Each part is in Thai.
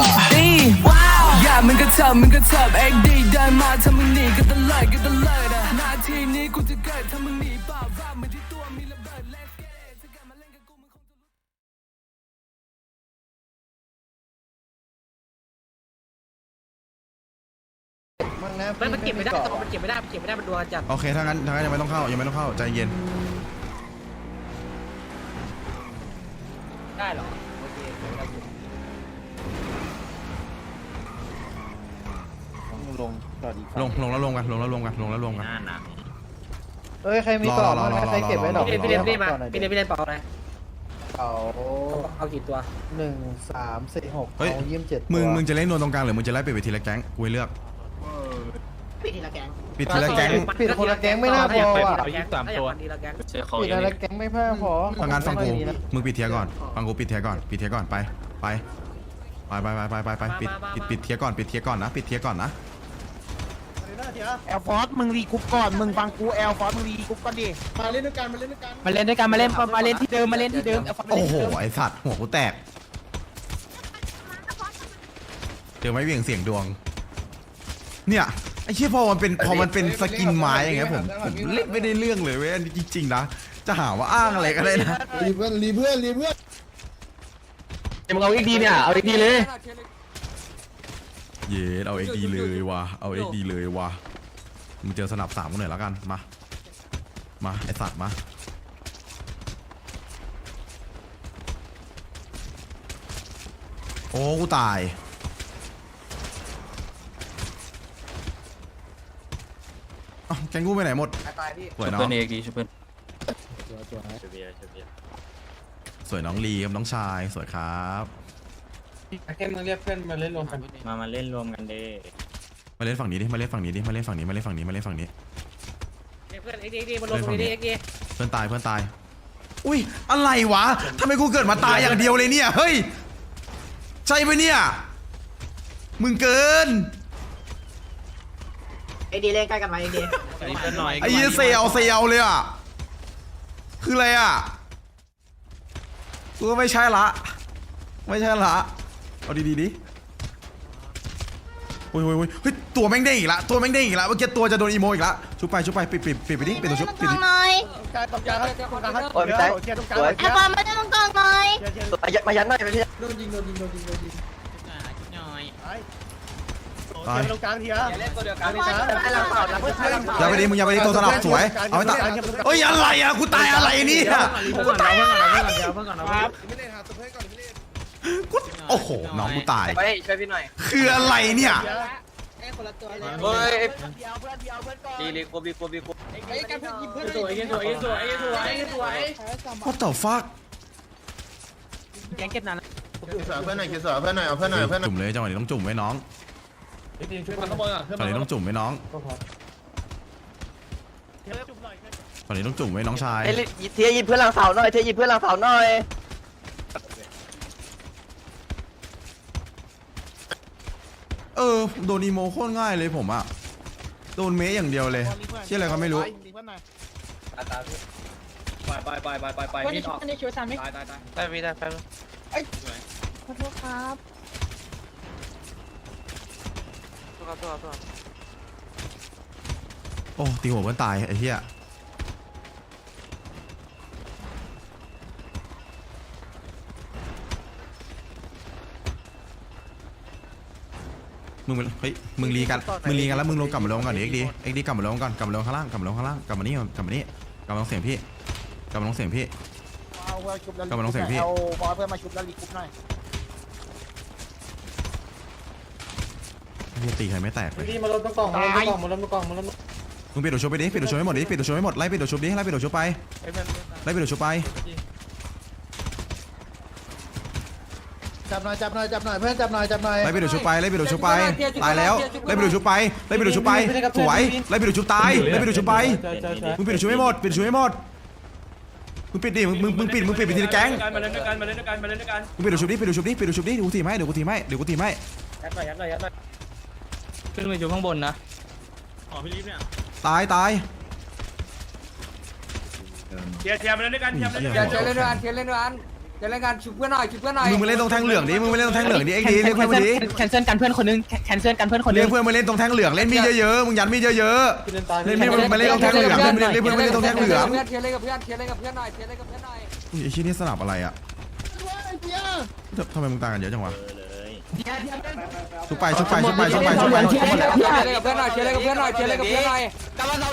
XD ว้าวอย่ามึงก็เถิบมึงก็เถิบ XD เดินมาถ้ามึงหนีก็ตะเลิดก็ตะเลิดอะหน้าที่นี้กูจะเกิดถ้ามึงหนีเปล่าว่ามันที่ตัวมีระเบิด Let's get it ถ้ากลับมาเล่นกับกูมึงคงจะรู้มันนะมันมันเก็บไม่ได้เกาะมันเก็บไม่ได้มันเก็บไม่ได้มันดวงจัดโอเคถ้างั้นถ้างั้นยังไม่ต้องเข้ายังไม่ต้องเข้าใจเย็นได้เหรอ โอเค ลงต่อดีลงลงแล้วลงกันลงแล้วลงกันลงแล้วลงกันเอ้ยใครมีเกาะรอรอบ้างรอ ใครเก็บไว้ดอกพี่เล่นพี่เล่นพี่เล่นมาพี่เล่นพี่เล่นเปล่าอะไรเก่าเอากี่ตัวหนึ่งสามสี่หกเฮ้ย เอายี่สิบเจ็ดมึงตัวมึงจะเล่นนวลตรงกลางหรือมึงจะไล่ไปไปทีละแก๊งกูให้เลือกปิดทีละแก๊งปิดทีละแก๊งปิดคนละแก๊งไม่น่าพออะเอาสามตัวทีละแก๊งปิดอะไรแก๊งไม่พอพอทางงานฟังกูไม่มีนะมึงปิดเทียก่อนฟังกูปิดเทียก่อนปิดเทียก่อนไปไปไปไปไปไปไปไปปิดปิดปิดเทียก่อนปิดเทียก่อนนะปิดเทียก่อนนะ แอลฟอร์สมึงรีกรุ๊ปก่อนมึงฟังกูแอลฟอร์สมึงรีกรุ๊ปก่อนดิมาเล่นด้วยกันมาเล่นด้วยกันมาเล่นด้วยกันมาเล่นมาเล่นที่เดิมมาเล่นที่เดิมแอลฟอร์สโอ้โหไอสัตว์หัวกูแตกเจอไม่เวียงเสียงดวง เนี่ยไอ้เชี่ยพอมันเป็นพอมันเป็นสกินไม้อย่างเงี้ยผมผมเล่นไม่ได้เรื่องเลยเว้ยอันนี้จริงๆนะจะหาว่าอ้างอะไรก็ได้นะรีเพื่อนรีเพื่อนรีเพื่อนมึงเอาอีกทีเนี่ยเอาอีกทีเลย เย็ดเอาเอ็กดีเลยว่ะเอาเอ็กดีเลยว่ะมึงเจอสนับสามกันหน่อยแล้วกัน มา มาไอสัตว์มา โอ้กูตายเอ้าแกงกูไปไหนหมด ตายพี่สวยน้องเพื่อนเอกดีช่วยเพื่อนสวยน้องลีครับน้องชายสวยครับ แค่มึงเรียกเพื่อนมาเล่นรวมกันมามาเล่นรวมกันเด้มาเล่นฝั่งนี้ดิ มาเล่นฝั่งนี้ดิ มาเล่นฝั่งนี้ มาเล่นฝั่งนี้ มาเล่นฝั่งนี้ เพื่อนเอ็กดีมาลงตรงนี้เอ็กดีเพื่อนตาย เพื่อนตาย อุ้ย อะไรวะทำไมกูเกิดมาตายอย่างเดียวเลยเนี่ย เฮ้ย ใช่ปะเนี่ย มึงเกินเอ็กดีเล่นใกล้กันมาเอ็กดีเพื่อนหน่อยไอ้เหี้ยเซลเซลเลยอะ คืออะไรอะกูก็ไม่ใช่ละ ไม่ใช่ละ เอาดีๆดิโอ้ยโอ้ยโอ้ยเฮ้ยตัวแม่งเด้งอีกละตัวแม่งเด้งอีกละเมื่อกี้ตัวจะโดนอีโมอีกละชุบไปชุบไปปิดปิดปิดไปดิปิดตัวชุบปิดดิหน่อยการตบการให้ตบการให้โอ้ยพี่แจ๊คสวยไอ้บอลมาตรงกลางหน่อยมายัดหน่อยพี่โดนยิงโดนยิงโดนยิงโดนยิงหน่อยตายตรงกลางเทียเล่นตัวเดียวกันให้เราเปล่านะเพื่อนให้เราอย่าไปดิมึงอย่าไปดิตัวสลับสวย เอาไว้ตาเฮ้ยอะไรอะกูตายอะไรเนี่ยเพื่อนก่อนนะเพื่อนก่อนนะเพื่อนก่อนนะเพื่อนก่อนนะไม่เล่นหาตัวเพื่อนก่อนไม่เล่นกู โอ้โห น้องกูตายไปช่วยพี่หน่อยคืออะไรเนี่ยเฮ้ยดีเลยกบีกบีกบไอ้การเพื่อนยิงเพื่อนสวยสวยสวยสวยสวย What the fuck แกงเก็บนานเพื่อนหน่อยคิดสวยเพื่อนหน่อยเอาเพื่อนหน่อยเพื่อนหน่อยจุ่มเลยจังหวะนี้ต้องจุ่มไว้น้องช่วยมันต้องบอลอะจังหวะนี้ต้องจุ่มไว้น้องจังหวะนี้ต้องจุ่มไว้น้องชายเทียยิบเพื่อนหลังเสาหน่อยเทียยิบเพื่อนหลังเสาหน่อย เออโดนอีโมโคตรง่ายเลยผมอะโดนเมย์อย่างเดียวเลยเชื่ออะไรก็ไม่รู้ไปไปไปไปไปไปนี่ต่อนี่ช่วยซันไหมตายตายตายได้พี่ได้แป๊บขอโทษครับโอ้ตีหัวเพื่อนตายไอ้เหี้ย มึงมันเฮ้ยมึงรีกันมึงรีกันแล้วมึงลงกลับมาลงก่อนดิเอ็กดีเอ็กดีกลับมาลงก่อนกลับมาลงข้างล่างกลับมาลงข้างล่างกลับมานี่ก่อนกลับมานี่กลับมาลงเสียงพี่กลับมาลงเสียงพี่ เอาเพื่อนชุบแล้วกลับมาลงเสียงพี่ เอาบอลเพื่อนมาชุบแล้วรีกรุ๊ปหน่อยเฮียตีใครไม่แตกเลยดีมาลงตรงกล่องมาลงตรงกล่องมาลงตรงกล่องมาลงมึงปิดตัวชุบไปดิปิดตัวชุบให้หมดดิปิดตัวชุบให้หมดไล่ปิดตัวชุบดิไล่ปิดตัวชุบไปไล่ปิดตัวชุบไป จับหน่อยจับหน่อยจับหน่อยเพื่อนจับหน่อยจับหน่อยไล่ปิดตัวชุบไปไล่ปิดตัวชุบไปตายแล้วไล่ปิดตัวชุบไปไล่ปิดตัวชุบไปสวยไล่ปิดตัวชุบตายไล่ปิดตัวชุบไปมึงปิดตัวชุบให้หมดปิดตัวชุบให้หมดมึงปิดดิมึงมึงมึงปิดมึงปิดไปทีละแก๊งมาเล่นด้วยกันมาเล่นด้วยกันมาเล่นด้วยกันมึงปิดตัวชุบดิปิดตัวชุบดิปิดตัวชุบดิเดี๋ยวกูทีมให้เดี๋ยวกูทีมให้เดี๋ยวกูทีมให้ยัดหน่อยยัดหน่อยยัดหน่อยขึ้นไปอยู่ข้างบนนะอ๋อพี่ลิฟเนี่ยตายตายเทียร์เทียร์มาเล่นด้วยกันเทียร์มาเล่นด้วยเหี้กัยนเล่นด้วยกันเล่นด้วยกัน จะเล่นกันชุบเพื่อนหน่อยชุบเพื่อนหน่อยมึงมาเล่นตรงแท่งเหลืองดิมึงมาเล่นตรงแท่งเหลืองดิเอ็กดีเรียกเพื่อนมาดิแคนเซิลกันเพื่อนคนนึงแคนเซิลกันเพื่อนคนนึเรียงกเพื่อนมาเล่นตรงแท่งเหลืองเล่นมีดเยอะๆมึงยันมีดเยอะๆเล่นมีดมาเล่นตรงแท่งเหลืองเล่นเล่นเพื่อนมาเล่นตรงแท่งเหลืองเพื่อนเทียร์เล่นกับเพื่อนเทียร์เล่นกับเพื่อนหน่อยเทียร์เล่นกับเพื่อนหน่อยไอ้ชิ้นนี้สลับอะไรอะทำไมมึงต่างกันเยอะจังวะ ชุบไปชุบไปชุบไปชุบไปชุบไปเทียร์เล่นกับเพื่อนหน่อยเทียร์เล่นกับเพื่อนหน่อยเทียร์เล่นกับเพื่อนหน่อย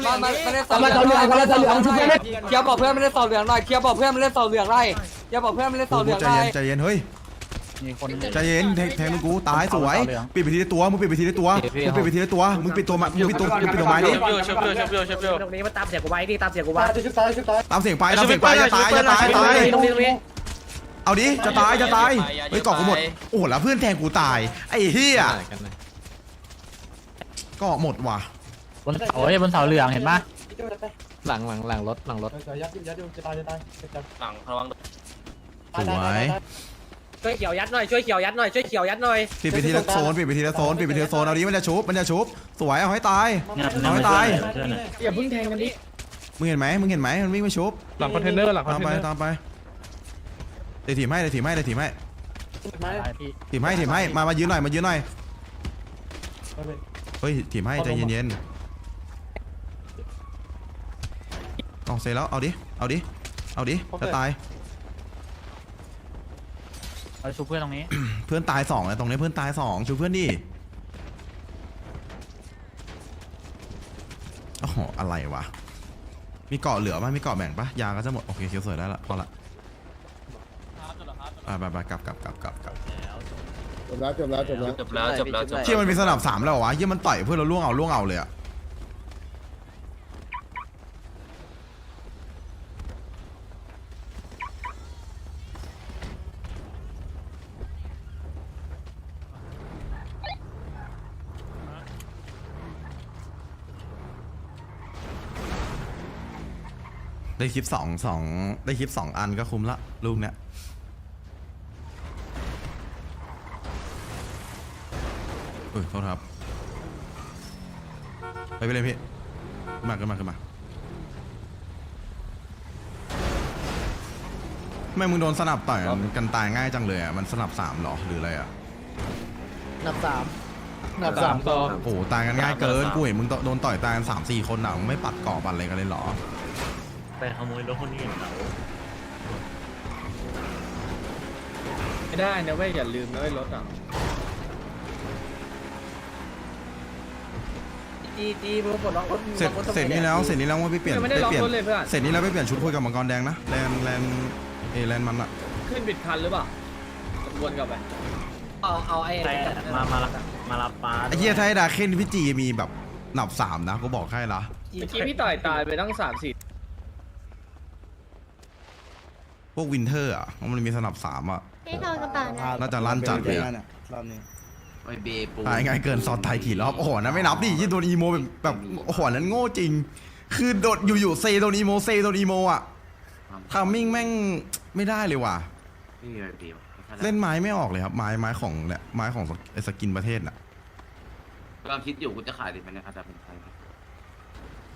มามาไม่ได้เสาเหลืองไม่ได้เสาเหลืองชุบเพื่อนเทียร์บอกเพื่อนไม่ได้เสาเหลืองหน่อยเทียร์บอกเพื่อนไม่ได้เสาเหลืองหน่อยเทียร์บอกเพื่อนไม่ได้เสาเหลืองใจหน่อเย็ยนใจเย็นเฮ้ยใจเย็นแทงแทงมึงกูตายสวยปิดไปทีละตัวมึงปิดไปทีละตัวมึงปิดไปทีละตัวมึงปิดตัวมามึงปิดตัวมึงปิดตัวไม้ดิตรงนี้มาตามเสียกูไว้ดิตามเสียกูไว้ตามเสียงไปตามเสียงไปจะตายจะตายตายตรงนี้ตรงนี้ เอาดิ จะตาย จะตาย เฮ้ยเกาะกูหมด โอ้โหแล้วเพื่อนแทงกูตาย ไอ้เหี้ยเกาะหมดว่ะ บนโอ้ยบนเสาเหลืองเห็นปะหลังหลังหลังรถหลังรถสวยช่วยเขียวยัดหน่อยช่วยเขียวยัดหน่อยช่วยเขียวยัดหน่อยปิดไปทีละโซนปิดไปทีละโซนปิดไปทีละโซนเอาดิมันจะชุบมันจะชุบสวยเอาให้ตายเอาให้ตายอย่าเพิ่งแทงกันดิมึงเห็นไหมมึงเห็นไหมมันวิ่งไปชุบหลังคอนเทนเนอร์หลังคอนตามเทนไปเนอร์ตามไป เดี๋ยวถีบให้เดี๋ยวถีบให้เดี๋ยวถีบให้ถีบให้ถีบให้มามายืนหน่อยมายืนหน่อยเฮ้ยถีบให้ใจเย็นๆเอาเสร็จแล้วเอาดิเอาดิเอาดิจะตายเอาชูเพื่อนตรงนี้ เพื่อนตายสองเลยตรงนี้เพื่อนตายสองชูเพื่อนดิโอ้โหอะไรวะมีเกาะเหลือป่ะมีเกาะแบ่งป่ะยาก็จะหมดโอเคเคียวสวยได้ละพอละ ไปไปไปกลับกลับกลับกลับกลับจบแล้วจบแล้วจบแล้วจบแล้วจบแล้วจบเชี่ยมันมีสนับสามแล้วเหรอวะเชี่ยมันต่อยเพื่อนเราล่วงเอาล่วงเอาเลยอะได้คลิปสองสองได้คลิปสองอันก็คุ้มละลูกเนี้ย ออโทษครับ ไปไปเลยพี่ขึ้นมาขึ้นมาขึ้นมาทำไมมึงโดนสนับต่อยกันตายง่ายจังเลยอะ มันสนับสามเหรอหรืออะไรอะนับสามนับสามต่อโอ้โหตายกันง่ายเกินกูเห็นมึงโดนต่อยตายกันสามสี่คนอะมึงไม่ปัดก่อปัดอะไรกันเลยเหรอ ไปขโมยรถคนอื่นเขาไม่ได้นะเว้ยอย่าลืมนะเว้ยรถอะ จีจีมึงปลดล็อกรถเสร็จเสร็จนี่แล้วเสร็จนี่แล้วว่าไปเปลี่ยนไม่ได้ไปล็อกเปลี่ยนรถเลยเพื่อนเสร็จนี่แล้วไปเปลี่ยนชุดคุยกับมังกรแดงนะแลนแลนเอแลนมันอะขึ้นบิดคันหรือเปล่าวนกลับไปเอาเอาไอ้มา มารับมารับปลาไอ้เหี้ยไทยดาเคนพี่จีมีแบบหนับสามนะกูบอกให้ละเมื่อกี้พี่ต่อยตายไปตั้งสามสี่พวกวินเทอร์อะมันมีสนับสามอะพี่ทองกระเป๋าหนะน่าจะลั่นจัดเลยอะรอบนี้ ไอเบปูตายง่ายเกินซอนตายกี่รอบโอ้โหนั่นไม่นับดิยี่โดนอีโมแบบแบบโอ้โหนั้นโง่จริง คือโดดอยู่ๆเซโดนอีโมเซโดนอีโมอะทามมิ่งแม่งไม่ได้เลยว่ะนี่ไอเบเล่นไม้ไม่ออกเลยครับไม้ไม้ของเนี่ยไม้ของไอ้สกินประเทศน่ะกำลังคิดอยู่กูจะขายดิมันเนี่ยอาจจะเป็นใคร